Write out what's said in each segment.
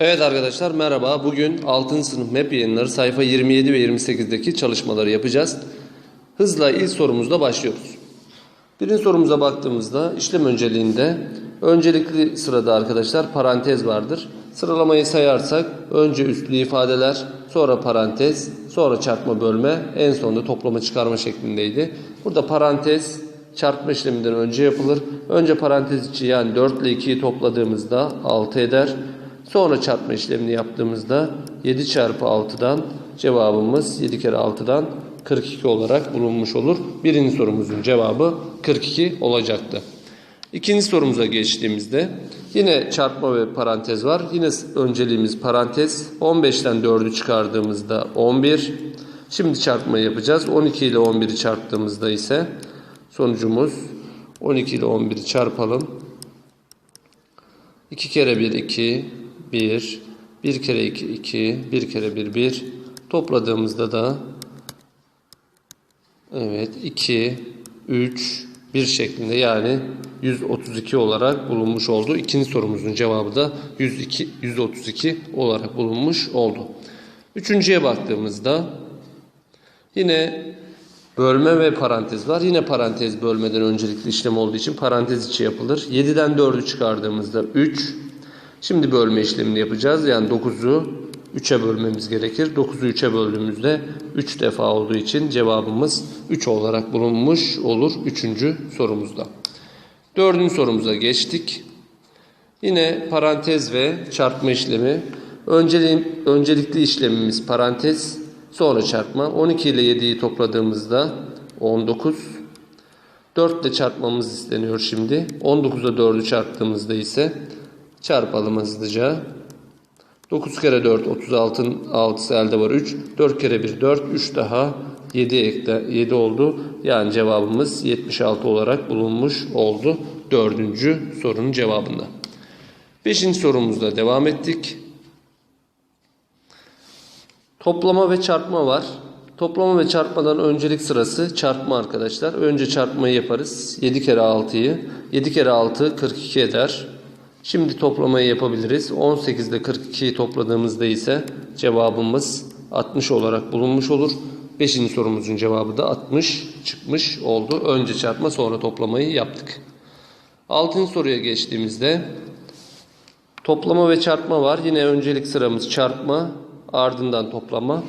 Evet arkadaşlar merhaba. Bugün 6. sınıf MEP yayınları sayfa 27 ve 28'deki çalışmaları yapacağız. Hızla ilk sorumuzla başlıyoruz. Birinci sorumuza baktığımızda işlem önceliğinde öncelikli sırada arkadaşlar parantez vardır. Sıralamayı sayarsak önce üstlü ifadeler, sonra parantez, sonra çarpma bölme, en sonunda toplama çıkarma şeklindeydi. Burada parantez çarpma işleminden önce yapılır. Önce parantez içi yani 4 ile 2'yi topladığımızda 6 eder. Sonra çarpma işlemini yaptığımızda 7 çarpı 6'dan cevabımız 7 kere 6'dan 42 olarak bulunmuş olur. Birinci sorumuzun cevabı 42 olacaktı. İkinci sorumuza geçtiğimizde yine çarpma ve parantez var. Yine önceliğimiz parantez. 15'ten 4'ü çıkardığımızda 11. Şimdi çarpmayı yapacağız. 12 ile 11'i çarptığımızda ise sonucumuz 12 ile 11'i çarpalım. 2 kere 1 2 1 1 kere 2 2 1 kere 1 1 topladığımızda da evet 2 3 1 şeklinde yani 132 olarak bulunmuş oldu. İkinci sorumuzun cevabı da 102 132 olarak bulunmuş oldu. Üçüncüye baktığımızda yine bölme ve parantez var. Yine parantez bölmeden öncelikli işlem olduğu için parantez içi yapılır. 7'den 4'ü çıkardığımızda 3. Şimdi bölme işlemini yapacağız. Yani 9'u 3'e bölmemiz gerekir. 9'u 3'e böldüğümüzde 3 defa olduğu için cevabımız 3 olarak bulunmuş olur 3. sorumuzda. 4. sorumuza geçtik. Yine parantez ve çarpma işlemi. Önceliğin, öncelikli işlemimiz parantez, sonra çarpma. 12 ile 7'yi topladığımızda 19. 4 ile çarpmamız isteniyor şimdi. 19'a 4'ü çarptığımızda ise çarpalım hızlıca. 9 kere 4 36'ın 6'sı elde var 3. 4 kere 1 4 3 daha 7 ekle 7 oldu. Yani cevabımız 76 olarak bulunmuş oldu. Dördüncü sorunun cevabında. Beşinci sorumuzda devam ettik. Toplama ve çarpma var. Toplama ve çarpmadan öncelik sırası çarpma arkadaşlar. Önce çarpmayı yaparız. 7 kere 6'yı. 7 kere 6 42 eder. Şimdi toplamayı yapabiliriz. 18 ile 42'yi topladığımızda ise cevabımız 60 olarak bulunmuş olur. 5. sorumuzun cevabı da 60 çıkmış oldu. Önce çarpma sonra toplamayı yaptık. 6. soruya geçtiğimizde toplama ve çarpma var. Yine öncelik sıramız çarpma ardından toplama.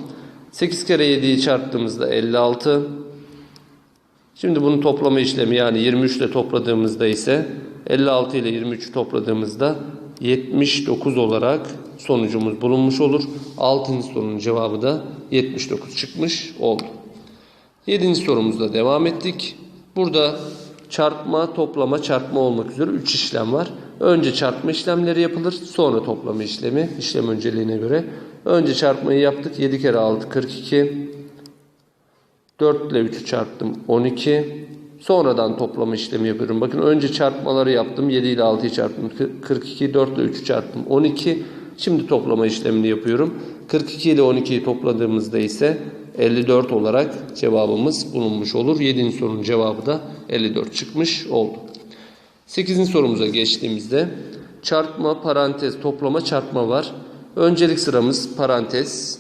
8 kere 7'yi çarptığımızda 56. Şimdi bunun toplama işlemi yani 23 ile topladığımızda ise 56 ile 23'ü topladığımızda 79 olarak sonucumuz bulunmuş olur. 6. sorunun cevabı da 79 çıkmış oldu. 7. sorumuzda devam ettik. Burada çarpma, toplama, çarpma olmak üzere 3 işlem var. Önce çarpma işlemleri yapılır, sonra toplama işlemi, işlem önceliğine göre. Önce çarpmayı yaptık. 7 kere 6 42. 4 ile 3'ü çarptım 12. Sonradan toplama işlemi yapıyorum. Bakın önce çarpmaları yaptım. 7 ile 6'yı çarptım. 42, 4 ile 3'ü çarptım. 12. Şimdi toplama işlemini yapıyorum. 42 ile 12'yi topladığımızda ise 54 olarak cevabımız bulunmuş olur. 7. sorunun cevabı da 54 çıkmış oldu. 8. sorumuza geçtiğimizde çarpma, parantez, toplama, çarpma var. Öncelik sıramız parantez.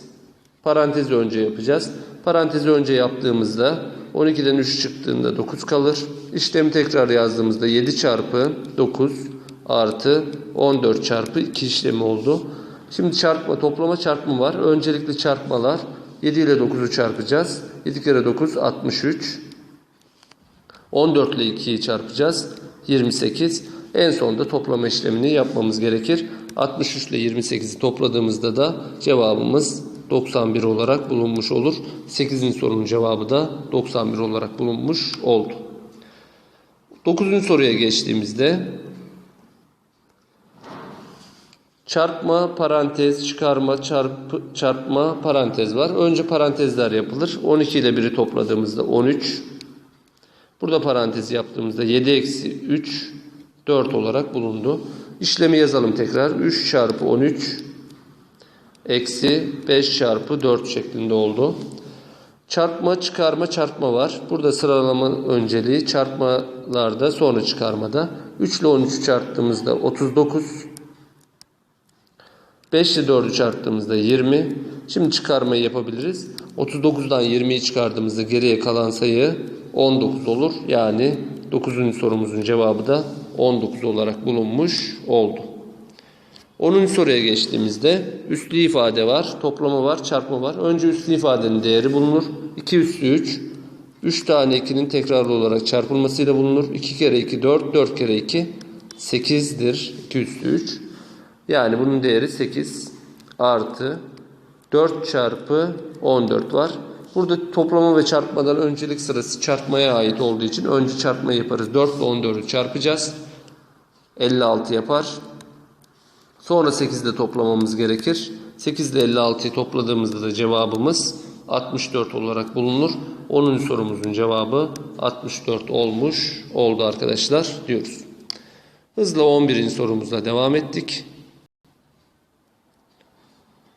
Parantezi önce yapacağız. Parantezi önce yaptığımızda 12'den 3 çıktığında 9 kalır. İşlemi tekrar yazdığımızda 7 çarpı 9 artı 14 çarpı 2 işlemi oldu. Şimdi çarpma, toplama çarpma var. Öncelikli çarpmalar 7 ile 9'u çarpacağız. 7 kere 9 63. 14 ile 2'yi çarpacağız. 28. En sonunda toplama işlemini yapmamız gerekir. 63 ile 28'i topladığımızda da cevabımız 91 olarak bulunmuş olur. 8. sorunun cevabı da 91 olarak bulunmuş oldu. 9. soruya geçtiğimizde çarpma, parantez, çıkarma, çarpı, çarpma, parantez var. Önce parantezler yapılır. 12 ile 1'i topladığımızda 13. Burada parantez yaptığımızda 7 eksi 3 4 olarak bulundu. İşlemi yazalım tekrar. 3 çarpı 13 eksi 5 çarpı 4 şeklinde oldu. Çarpma, çıkarma, çarpma var. Burada sıralama önceliği çarpmalarda sonra çıkarmada. 3 ile 13'ü çarptığımızda 39. 5 ile 4'ü çarptığımızda 20. Şimdi çıkarmayı yapabiliriz. 39'dan 20'yi çıkardığımızda geriye kalan sayı 19 olur. Yani 9. sorumuzun cevabı da 19 olarak bulunmuş oldu. 10. soruya geçtiğimizde üslü ifade var, toplama var, çarpma var. Önce üslü ifadenin değeri bulunur. 2 üslü 3. 3 tane 2'nin tekrarlı olarak çarpılmasıyla bulunur. 2 kere 2 4, 4 kere 2 8'dir. 2 üslü 3. Yani bunun değeri 8 artı 4 çarpı 14 var. Burada toplama ve çarpmadan öncelik sırası çarpmaya ait olduğu için önce çarpmayı yaparız. 4 ile 14'ü çarpacağız. 56 yapar. Sonra 8 ile toplamamız gerekir. 8 ile 56'yı topladığımızda da cevabımız 64 olarak bulunur. 10. sorumuzun cevabı 64 olmuş oldu arkadaşlar diyoruz. Hızla 11. sorumuzla devam ettik.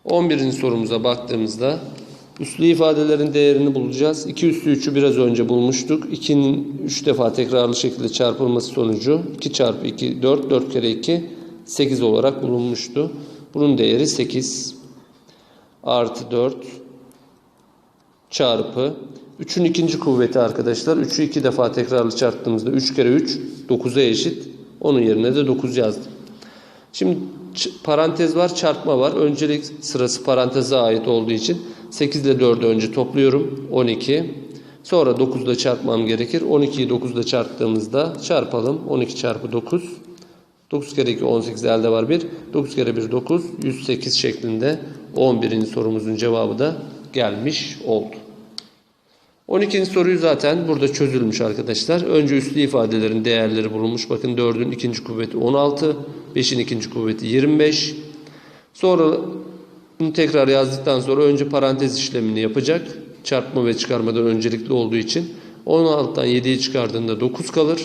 11. sorumuza baktığımızda üslü ifadelerin değerini bulacağız. 2 üslü 3'ü biraz önce bulmuştuk. 2'nin 3 defa tekrarlı şekilde çarpılması sonucu 2 çarpı 2 4 4 kere 2 8 olarak bulunmuştu. Bunun değeri 8 artı 4 çarpı 3'ün ikinci kuvveti arkadaşlar. 3'ü 2 defa tekrarlı çarptığımızda 3 kere 3 9'a eşit. Onun yerine de 9 yazdım. Şimdi parantez var, çarpma var. Öncelik sırası paranteze ait olduğu için 8 ile 4'ü önce topluyorum. 12. Sonra 9 ile çarpmam gerekir. 12'yi 9 ile çarptığımızda çarpalım. 12 çarpı 9. 9 kere 2 18 elde var 1. 9 kere 1 9. 108 şeklinde 11. sorumuzun cevabı da gelmiş oldu. 12. soruyu zaten burada çözülmüş arkadaşlar. Önce üslü ifadelerin değerleri bulunmuş. Bakın 4'ün ikinci kuvveti 16. 5'in ikinci kuvveti 25. Sonra bunu tekrar yazdıktan sonra önce parantez işlemini yapacak. Çarpma ve çıkarmadan öncelikli olduğu için. 16'dan 7'yi çıkardığında 9 kalır.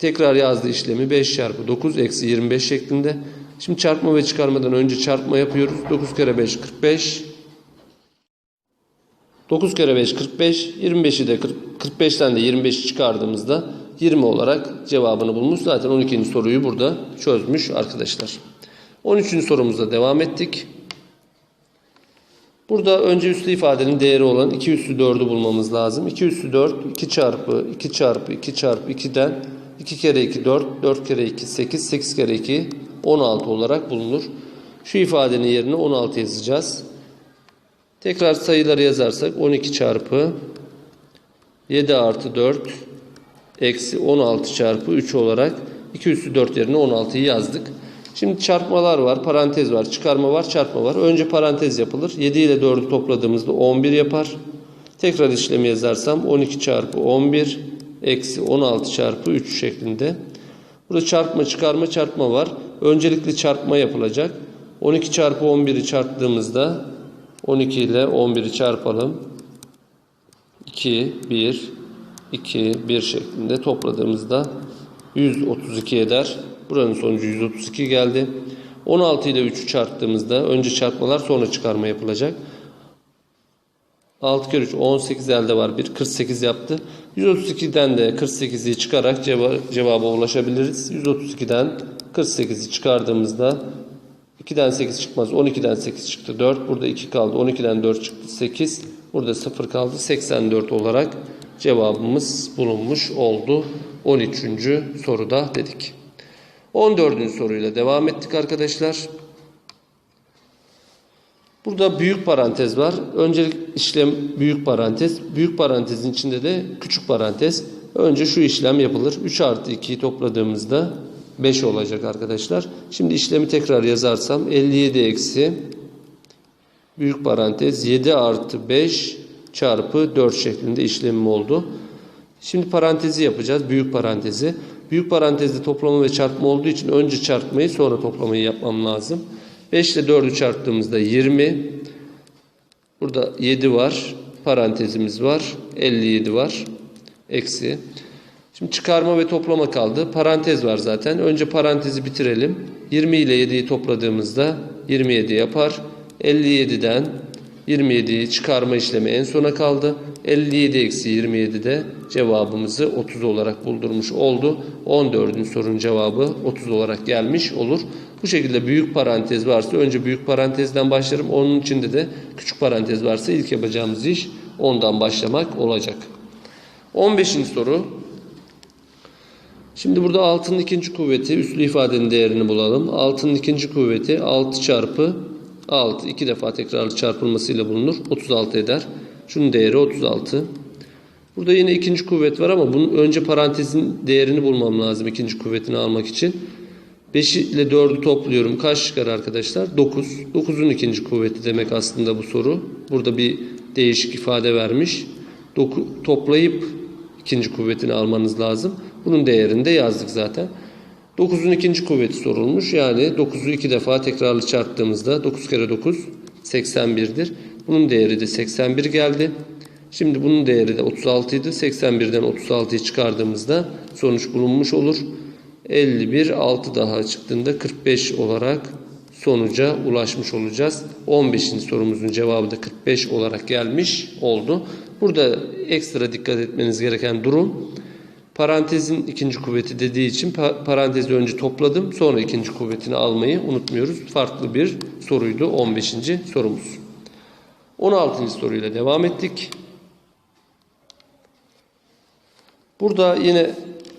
Tekrar yazdığı işlemi 5 çarpı 9 eksi 25 şeklinde. Şimdi çarpma ve çıkarmadan önce çarpma yapıyoruz. 9 kere 5 45. 9 kere 5 45. 25'i de 40, 45'ten de 25'i çıkardığımızda 20 olarak cevabını bulmuş. Zaten 12. soruyu burada çözmüş arkadaşlar. 13. sorumuzda devam ettik. Burada önce üslü ifadenin değeri olan 2 üslü 4'ü bulmamız lazım. 2 üslü 4 2 çarpı 2 çarpı 2 çarpı 2'den 2 kere 2 4 4 kere 2 8 8 kere 2 16 olarak bulunur. Şu ifadenin yerine 16 yazacağız. Tekrar sayıları yazarsak 12 çarpı 7 artı 4 eksi 16 çarpı 3 olarak 2 üssü 4 yerine 16'yı yazdık. Şimdi çarpmalar var, parantez var, çıkarma var, çarpma var. Önce parantez yapılır. 7 ile 4'ü topladığımızda 11 yapar. Tekrar işlemi yazarsam 12 çarpı 11 eksi 16 çarpı 3 şeklinde. Burada çarpma, çıkarma, çarpma var. Öncelikle çarpma yapılacak. 12 çarpı 11'i çarptığımızda 12 ile 11'i çarpalım. 2, 1, 2, 1 şeklinde topladığımızda 132 eder. Buranın sonucu 132 geldi. 16 ile 3'ü çarptığımızda önce çarpmalar sonra çıkarma yapılacak. 6 kere 3 18 elde var 1 48 yaptı. 132'den de 48'i çıkarak ceva cevaba ulaşabiliriz. 132'den 48'i çıkardığımızda 2'den 8 çıkmaz. 12'den 8 çıktı 4. Burada 2 kaldı. 12'den 4 çıktı 8. Burada 0 kaldı. 84 olarak cevabımız bulunmuş oldu. 13. soruda dedik. 14. soruyla devam ettik arkadaşlar. Burada büyük parantez var. Öncelik işlem büyük parantez. Büyük parantezin içinde de küçük parantez. Önce şu işlem yapılır. 3 artı 2'yi topladığımızda 5 olacak arkadaşlar. Şimdi işlemi tekrar yazarsam 57 eksi büyük parantez 7 artı 5 çarpı 4 şeklinde işlemim oldu. Şimdi parantezi yapacağız. Büyük parantezi. Büyük parantezde toplama ve çarpma olduğu için önce çarpmayı sonra toplamayı yapmam lazım. 5 ile 4'ü çarptığımızda 20. Burada 7 var. Parantezimiz var. 57 var. Eksi. Şimdi çıkarma ve toplama kaldı. Parantez var zaten. Önce parantezi bitirelim. 20 ile 7'yi topladığımızda 27 yapar. 57'den 27'yi çıkarma işlemi en sona kaldı. 57 eksi 27 de cevabımızı 30 olarak buldurmuş oldu. 14. sorunun cevabı 30 olarak gelmiş olur. Bu şekilde büyük parantez varsa önce büyük parantezden başlarım. Onun içinde de küçük parantez varsa ilk yapacağımız iş ondan başlamak olacak. 15. soru. Şimdi burada altının ikinci kuvveti, üslü ifadenin değerini bulalım. Altının ikinci kuvveti 6 çarpı 6. iki defa tekrarlı çarpılmasıyla bulunur. 36 eder. Şunun değeri 36. Burada yine ikinci kuvvet var ama bunun önce parantezin değerini bulmam lazım ikinci kuvvetini almak için. 5 ile 4'ü topluyorum. Kaç çıkar arkadaşlar? 9. 9'un ikinci kuvveti demek aslında bu soru. Burada bir değişik ifade vermiş. Doku, toplayıp ikinci kuvvetini almanız lazım. Bunun değerini de yazdık zaten. 9'un ikinci kuvveti sorulmuş. Yani 9'u iki defa tekrarlı çarptığımızda 9 kere 9 81'dir. Bunun değeri de 81 geldi. Şimdi bunun değeri de 36 idi. 81'den 36'yı çıkardığımızda sonuç bulunmuş olur. 51 6 daha çıktığında 45 olarak sonuca ulaşmış olacağız. 15. sorumuzun cevabı da 45 olarak gelmiş oldu. Burada ekstra dikkat etmeniz gereken durum parantezin ikinci kuvveti dediği için pa- parantezi önce topladım sonra ikinci kuvvetini almayı unutmuyoruz. Farklı bir soruydu 15. sorumuz. 16. soruyla devam ettik. Burada yine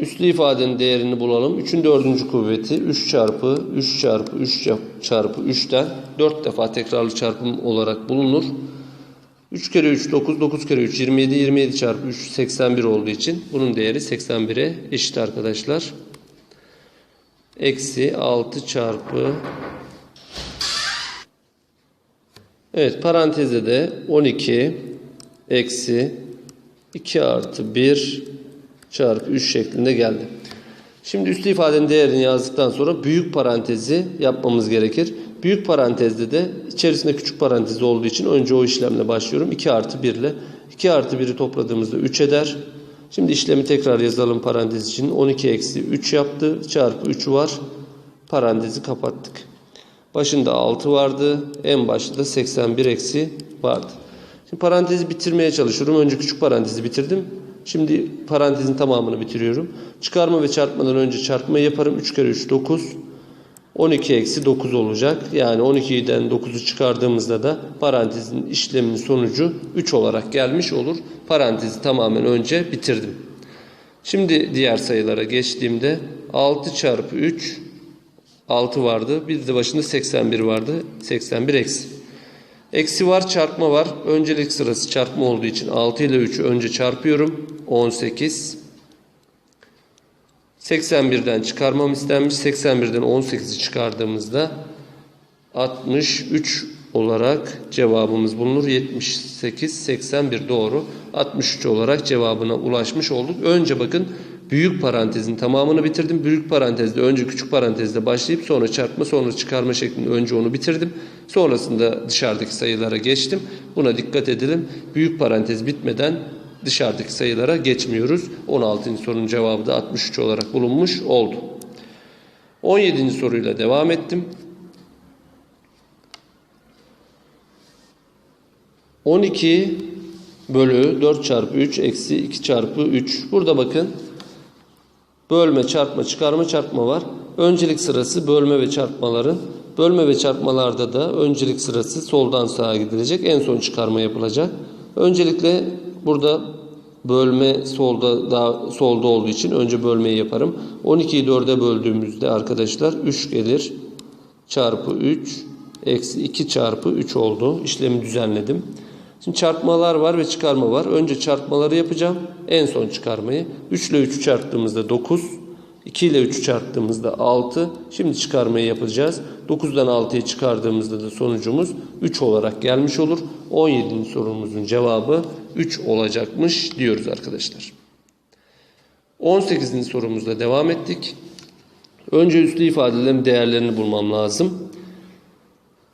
üslü ifadenin değerini bulalım. 3'ün dördüncü kuvveti 3 çarpı 3 çarpı 3 çarpı 3'ten 4 defa tekrarlı çarpım olarak bulunur. 3 kere 3 9, 9 kere 3 27, 27 çarpı 3 81 olduğu için bunun değeri 81'e eşit arkadaşlar. Eksi 6 çarpı Evet parantezde de 12 eksi 2 artı 1 çarpı 3 şeklinde geldi. Şimdi üslü ifadenin değerini yazdıktan sonra büyük parantezi yapmamız gerekir. Büyük parantezde de içerisinde küçük parantez olduğu için önce o işlemle başlıyorum. 2 artı 1 ile 2 artı 1'i topladığımızda 3 eder. Şimdi işlemi tekrar yazalım parantez için. 12 eksi 3 yaptı. Çarpı 3 var. Parantezi kapattık. Başında 6 vardı. En başta da 81 eksi vardı. Şimdi parantezi bitirmeye çalışıyorum. Önce küçük parantezi bitirdim. Şimdi parantezin tamamını bitiriyorum. Çıkarma ve çarpmadan önce çarpma yaparım. 3 kere 3 9. 12 eksi 9 olacak. Yani 12'den 9'u çıkardığımızda da parantezin işleminin sonucu 3 olarak gelmiş olur. Parantezi tamamen önce bitirdim. Şimdi diğer sayılara geçtiğimde 6 çarpı 3 6 vardı. Bir de başında 81 vardı. 81 eksi. Eksi var çarpma var. Öncelik sırası çarpma olduğu için 6 ile 3'ü önce çarpıyorum. 18. 81'den çıkarmam istenmiş. 81'den 18'i çıkardığımızda 63 olarak cevabımız bulunur. 78, 81 doğru. 63 olarak cevabına ulaşmış olduk. Önce bakın büyük parantezin tamamını bitirdim. Büyük parantezde önce küçük parantezde başlayıp sonra çarpma sonra çıkarma şeklinde önce onu bitirdim. Sonrasında dışarıdaki sayılara geçtim. Buna dikkat edelim. Büyük parantez bitmeden dışarıdaki sayılara geçmiyoruz. 16. sorunun cevabı da 63 olarak bulunmuş oldu. 17. soruyla devam ettim. 12 bölü 4 çarpı 3 eksi 2 çarpı 3. Burada bakın bölme, çarpma, çıkarma, çarpma var. Öncelik sırası bölme ve çarpmaların. Bölme ve çarpmalarda da öncelik sırası soldan sağa gidilecek. En son çıkarma yapılacak. Öncelikle burada bölme solda daha solda olduğu için önce bölmeyi yaparım. 12'yi 4'e böldüğümüzde arkadaşlar 3 gelir. Çarpı 3 eksi 2 çarpı 3 oldu. İşlemi düzenledim. Şimdi çarpmalar var ve çıkarma var. Önce çarpmaları yapacağım. En son çıkarmayı. 3 ile 3'ü çarptığımızda 9. 2 ile 3'ü çarptığımızda 6. Şimdi çıkarmayı yapacağız. 9'dan 6'yı çıkardığımızda da sonucumuz 3 olarak gelmiş olur. 17. sorumuzun cevabı 3 olacakmış diyoruz arkadaşlar. 18. sorumuzda devam ettik. Önce üslü ifadelerin değerlerini bulmam lazım.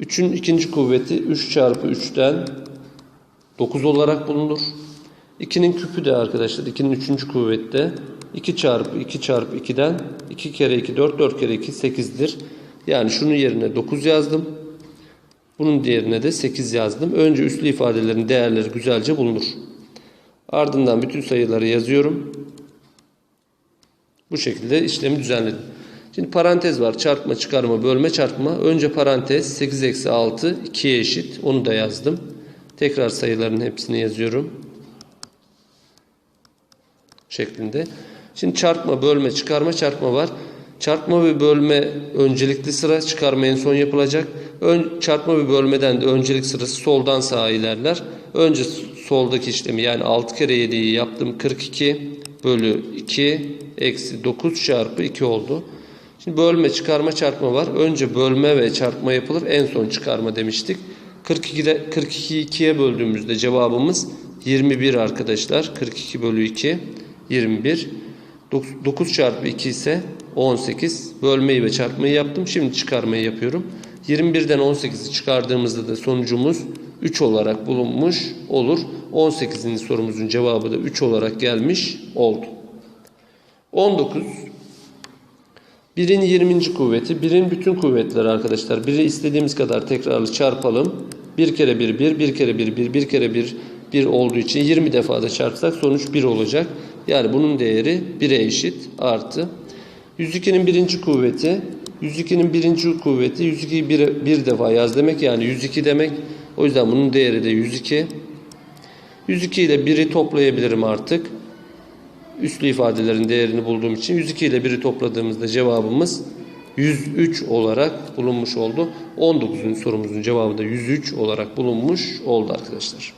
3'ün ikinci kuvveti 3 çarpı 3'ten 9 olarak bulunur. 2'nin küpü de arkadaşlar 2'nin 3. kuvvette 2 çarpı 2 çarpı 2'den 2 kere 2 4 4 kere 2 8'dir. Yani şunun yerine 9 yazdım. Bunun diğerine de 8 yazdım. Önce üslü ifadelerin değerleri güzelce bulunur. Ardından bütün sayıları yazıyorum. Bu şekilde işlemi düzenledim. Şimdi parantez var. Çarpma, çıkarma, bölme, çarpma. Önce parantez 8 eksi 6 2'ye eşit. Onu da yazdım. Tekrar sayıların hepsini yazıyorum. Şeklinde. Şimdi çarpma, bölme, çıkarma, çarpma var. Çarpma ve bölme öncelikli sıra, çıkarma en son yapılacak. Ön, çarpma ve bölmeden de öncelik sırası soldan sağa ilerler. Önce soldaki işlemi yani 6 kere 7'yi yaptım 42 bölü 2 eksi 9 çarpı 2 oldu. Şimdi bölme, çıkarma, çarpma var. Önce bölme ve çarpma yapılır. En son çıkarma demiştik. 42'de 42'yi 2'ye böldüğümüzde cevabımız 21 arkadaşlar. 42 bölü 2 21. 9 çarpı 2 ise 18. Bölmeyi ve çarpmayı yaptım. Şimdi çıkarmayı yapıyorum. 21'den 18'i çıkardığımızda da sonucumuz 3 olarak bulunmuş olur. 18. sorumuzun cevabı da 3 olarak gelmiş oldu. 19. Birin 20. kuvveti. Birin bütün kuvvetleri arkadaşlar. Biri istediğimiz kadar tekrarlı çarpalım. Bir kere bir bir, bir kere bir bir, bir kere bir bir olduğu için 20 defa da çarpsak sonuç 1 olacak. Yani bunun değeri 1'e eşit artı. 102'nin birinci kuvveti. 102'nin birinci kuvveti 102'yi bir, bir defa yaz demek yani 102 demek. O yüzden bunun değeri de 102. 102 ile 1'i toplayabilirim artık. Üslü ifadelerin değerini bulduğum için 102 ile 1'i topladığımızda cevabımız 103 olarak bulunmuş oldu. 19. sorumuzun cevabı da 103 olarak bulunmuş oldu arkadaşlar.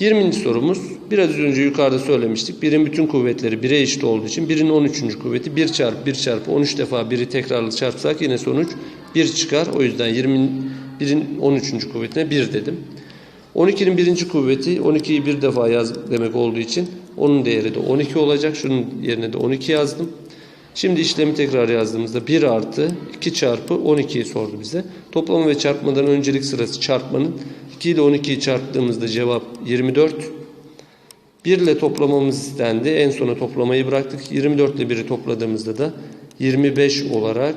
20. sorumuz biraz önce yukarıda söylemiştik. Birin bütün kuvvetleri 1'e eşit olduğu için birin 13. kuvveti 1 çarpı 1 çarpı 13 defa 1'i tekrarlı çarpsak yine sonuç 1 çıkar. O yüzden 20 birin 13. kuvvetine 1 dedim. 12'nin birinci kuvveti 12'yi bir defa yaz demek olduğu için onun değeri de 12 olacak. Şunun yerine de 12 yazdım. Şimdi işlemi tekrar yazdığımızda 1 artı 2 çarpı 12'yi sordu bize. Toplama ve çarpmadan öncelik sırası çarpmanın 2 ile 12'yi çarptığımızda cevap 24. 1 ile toplamamız istendi. En sona toplamayı bıraktık. 24 ile 1'i topladığımızda da 25 olarak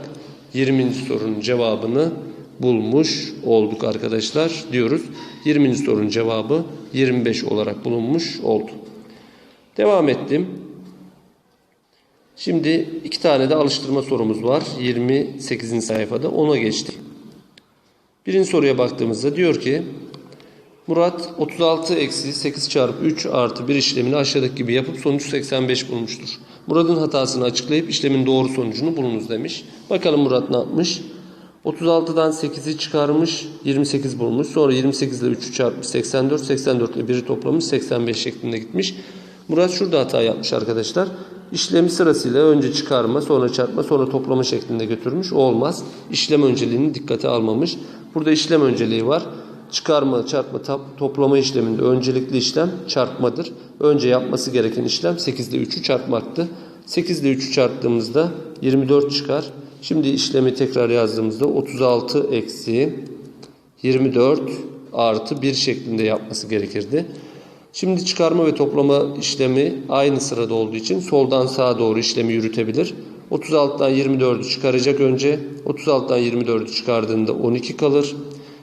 20. sorunun cevabını bulmuş olduk arkadaşlar diyoruz. 20. sorunun cevabı 25 olarak bulunmuş oldu. Devam ettim. Şimdi iki tane de alıştırma sorumuz var. 28. sayfada ona geçtim. Birinci soruya baktığımızda diyor ki Murat 36 eksi 8 çarpı 3 artı 1 işlemini aşağıdaki gibi yapıp sonuç 85 bulmuştur. Murat'ın hatasını açıklayıp işlemin doğru sonucunu bulunuz demiş. Bakalım Murat ne yapmış? 36'dan 8'i çıkarmış 28 bulmuş. Sonra 28 ile 3'ü çarpmış 84. 84 ile 1'i toplamış 85 şeklinde gitmiş. Murat şurada hata yapmış arkadaşlar. İşlemi sırasıyla önce çıkarma, sonra çarpma, sonra toplama şeklinde götürmüş. Olmaz. İşlem önceliğini dikkate almamış. Burada işlem önceliği var. Çıkarma, çarpma, toplama işleminde öncelikli işlem çarpmadır. Önce yapması gereken işlem 8 ile 3'ü çarpmaktı. 8 ile 3'ü çarptığımızda 24 çıkar. Şimdi işlemi tekrar yazdığımızda 36 eksi 24 artı 1 şeklinde yapması gerekirdi. Şimdi çıkarma ve toplama işlemi aynı sırada olduğu için soldan sağa doğru işlemi yürütebilir. 36'dan 24'ü çıkaracak önce. 36'dan 24'ü çıkardığında 12 kalır.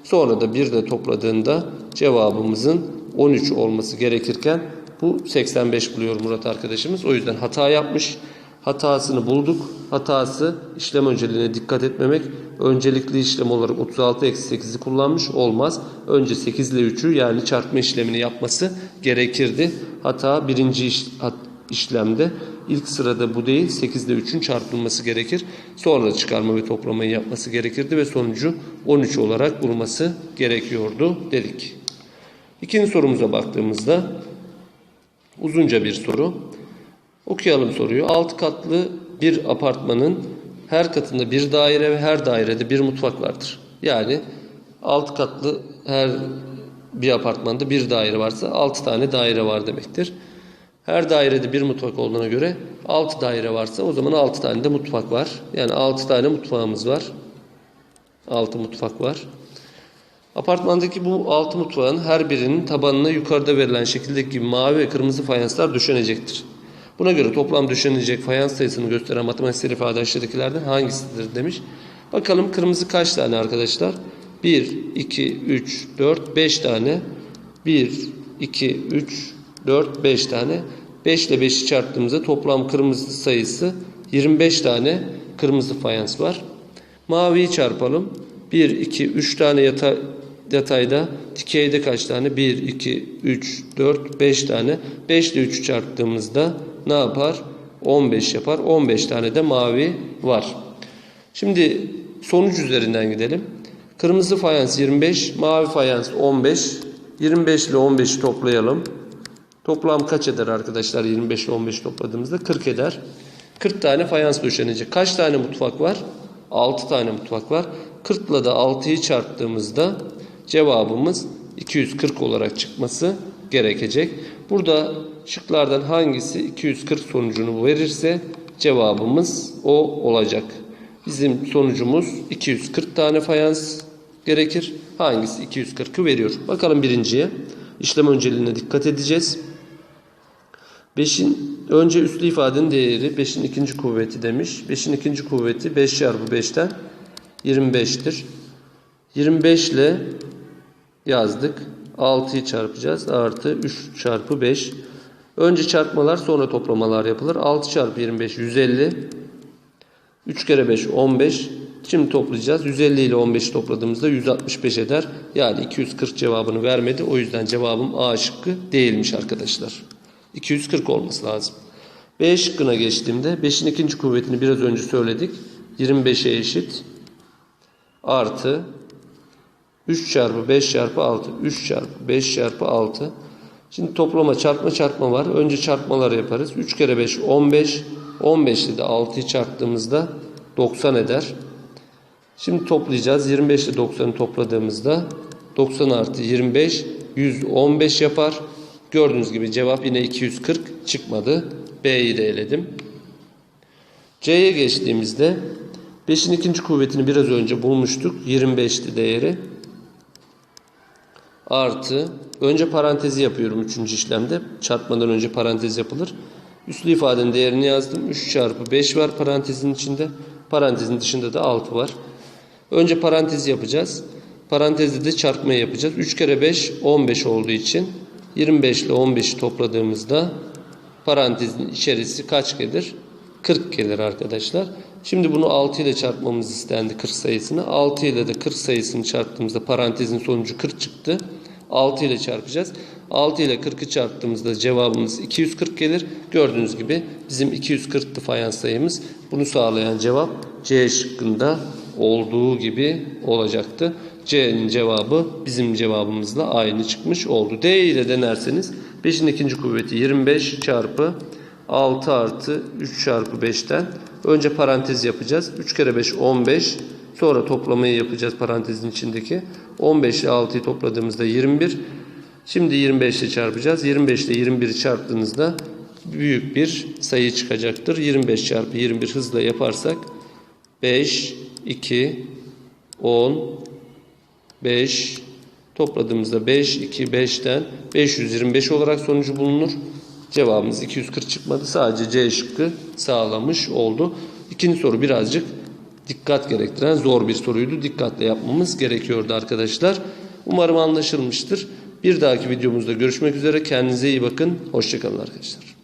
Sonra da 1 de topladığında cevabımızın 13 olması gerekirken bu 85 buluyor Murat arkadaşımız. O yüzden hata yapmış. Hatasını bulduk. Hatası işlem önceliğine dikkat etmemek. Öncelikli işlem olarak 36 eksi 8'i kullanmış olmaz. Önce 8 ile 3'ü yani çarpma işlemini yapması gerekirdi. Hata birinci iş, işlemde ilk sırada bu değil 8 ile 3'ün çarpılması gerekir. Sonra çıkarma ve toplamayı yapması gerekirdi ve sonucu 13 olarak bulması gerekiyordu dedik. İkinci sorumuza baktığımızda uzunca bir soru. Okuyalım soruyu. Alt katlı bir apartmanın her katında bir daire ve her dairede bir mutfak vardır. Yani alt katlı her bir apartmanda bir daire varsa altı tane daire var demektir. Her dairede bir mutfak olduğuna göre altı daire varsa o zaman altı tane de mutfak var. Yani altı tane mutfağımız var. Altı mutfak var. Apartmandaki bu altı mutfağın her birinin tabanına yukarıda verilen şekildeki mavi ve kırmızı fayanslar döşenecektir. Buna göre toplam döşenilecek fayans sayısını gösteren matematiksel ifade aşağıdakilerden hangisidir demiş. Bakalım kırmızı kaç tane arkadaşlar? 1, 2, 3, 4, 5 tane. 1, 2, 3, 4, 5 tane. 5 ile 5'i çarptığımızda toplam kırmızı sayısı 25 tane. Kırmızı fayans var. Maviyi çarpalım. 1, 2, 3 tane yata, yatayda. Dikeyde kaç tane? 1, 2, 3, 4, 5 tane. 5 ile 3'ü çarptığımızda ne yapar? 15 yapar. 15 tane de mavi var. Şimdi sonuç üzerinden gidelim. Kırmızı fayans 25, mavi fayans 15. 25 ile 15'i toplayalım. Toplam kaç eder arkadaşlar 25 ile 15 topladığımızda? 40 eder. 40 tane fayans döşenecek. Kaç tane mutfak var? 6 tane mutfak var. 40 ile de 6'yı çarptığımızda cevabımız 240 olarak çıkması gerekecek. Burada şıklardan hangisi 240 sonucunu verirse cevabımız o olacak. Bizim sonucumuz 240 tane fayans gerekir. Hangisi 240'ı veriyor? Bakalım birinciye. İşlem önceliğine dikkat edeceğiz. 5'in önce üslü ifadenin değeri 5'in ikinci kuvveti demiş. 5'in ikinci kuvveti 5 çarpı 5'ten 25'tir. 25 ile yazdık. 6'yı çarpacağız. Artı 3 çarpı 5. Önce çarpmalar sonra toplamalar yapılır. 6 çarpı 25 150. 3 kere 5 15. Şimdi toplayacağız. 150 ile 15'i topladığımızda 165 eder. Yani 240 cevabını vermedi. O yüzden cevabım A şıkkı değilmiş arkadaşlar. 240 olması lazım. B şıkkına geçtiğimde 5'in ikinci kuvvetini biraz önce söyledik. 25'e eşit. Artı 3 çarpı 5 çarpı 6. 3 çarpı 5 çarpı 6. Şimdi toplama çarpma çarpma var. Önce çarpmaları yaparız. 3 kere 5 15. 15 ile de 6'yı çarptığımızda 90 eder. Şimdi toplayacağız. 25 ile 90'ı topladığımızda 90 artı 25 115 yapar. Gördüğünüz gibi cevap yine 240 çıkmadı. B'yi de eledim. C'ye geçtiğimizde 5'in ikinci kuvvetini biraz önce bulmuştuk. 25'ti değeri. Artı önce parantezi yapıyorum 3. işlemde. Çarpmadan önce parantez yapılır. Üslü ifadenin değerini yazdım. 3 çarpı 5 var parantezin içinde. Parantezin dışında da 6 var. Önce parantezi yapacağız. Parantezde de çarpmayı yapacağız. 3 kere 5 15 olduğu için 25 ile 15'i topladığımızda parantezin içerisi kaç gelir? 40 gelir arkadaşlar. Şimdi bunu 6 ile çarpmamız istendi 40 sayısını. 6 ile de 40 sayısını çarptığımızda parantezin sonucu 40 çıktı. 6 ile çarpacağız. 6 ile 40'ı çarptığımızda cevabımız 240 gelir. Gördüğünüz gibi bizim 240'lı fayans sayımız. Bunu sağlayan cevap C şıkkında olduğu gibi olacaktı. C'nin cevabı bizim cevabımızla aynı çıkmış oldu. D ile denerseniz 5'in ikinci kuvveti 25 çarpı 6 artı 3 çarpı 5'ten önce parantez yapacağız. 3 kere 5 15 sonra toplamayı yapacağız parantezin içindeki. 15 ile 6'yı topladığımızda 21. Şimdi 25 ile çarpacağız. 25 ile 21'i çarptığınızda büyük bir sayı çıkacaktır. 25 çarpı 21 hızla yaparsak 5, 2, 10, 5 topladığımızda 5, 2, 5'ten 525 olarak sonucu bulunur. Cevabımız 240 çıkmadı. Sadece C şıkkı sağlamış oldu. İkinci soru birazcık dikkat gerektiren zor bir soruydu. Dikkatle yapmamız gerekiyordu arkadaşlar. Umarım anlaşılmıştır. Bir dahaki videomuzda görüşmek üzere. Kendinize iyi bakın. Hoşçakalın arkadaşlar.